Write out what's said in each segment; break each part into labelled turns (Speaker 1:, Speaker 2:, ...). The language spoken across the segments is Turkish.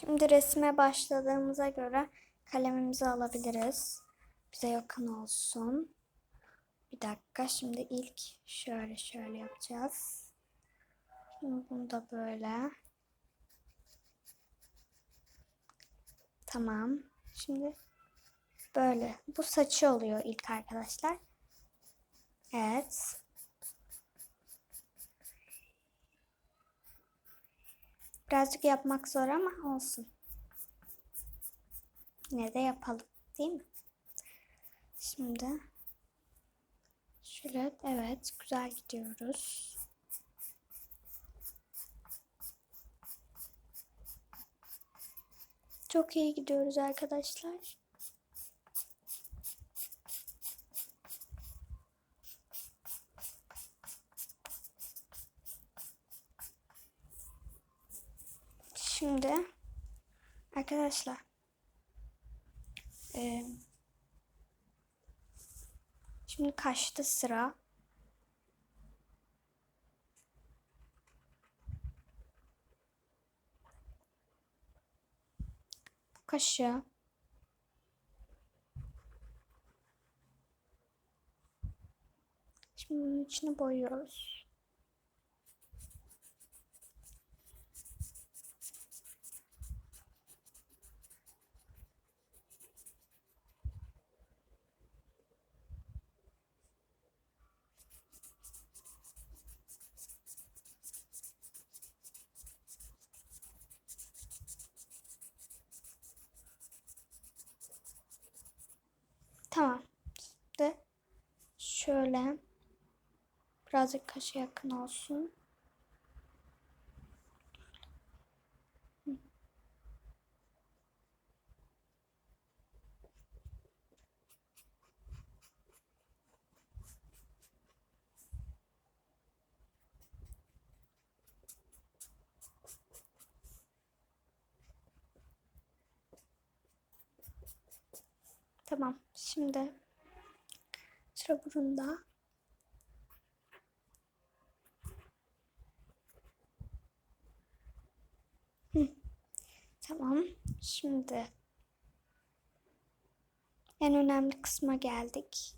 Speaker 1: Şimdi resme başladığımıza göre kalemimizi alabiliriz. Bize yakın olsun. Bir dakika. Şimdi ilk şöyle şöyle yapacağız. Şimdi bunu da böyle. Tamam. Şimdi böyle. Bu saçı oluyor ilk arkadaşlar. Evet. Birazcık yapmak zor ama olsun. Yine de yapalım. Değil mi? Şimdi şöyle evet güzel gidiyoruz. Çok iyi gidiyoruz arkadaşlar. Şimdi arkadaşlar eee, şimdi kaçtı sıra? Kaşı Şimdi bunun içine boyuyoruz. Tamam. Şimdi şöyle birazcık kaşa yakın olsun. Tamam. Şimdi sıra burunda. Hı. Tamam. Şimdi en önemli kısma geldik.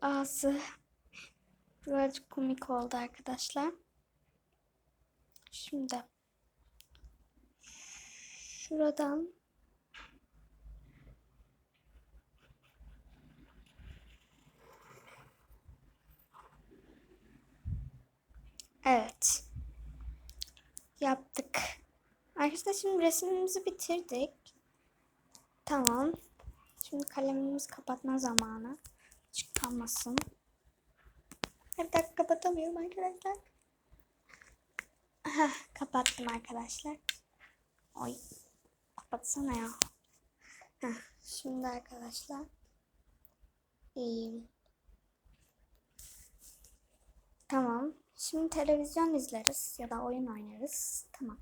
Speaker 1: Ağzı birazcık komik oldu arkadaşlar. Şimdi şuradan Evet. Yaptık. Arkadaşlar şimdi resmimizi bitirdik. Tamam. Şimdi kalemimizi kapatma zamanı. Çıkamasın. Bir dakika kapatamıyorum arkadaşlar. Heh, kapattım arkadaşlar. Oy. Kapatsana ya. Heh, şimdi arkadaşlar. İyiyim. Tamam. Şimdi televizyon izleriz ya da oyun oynarız. Tamam.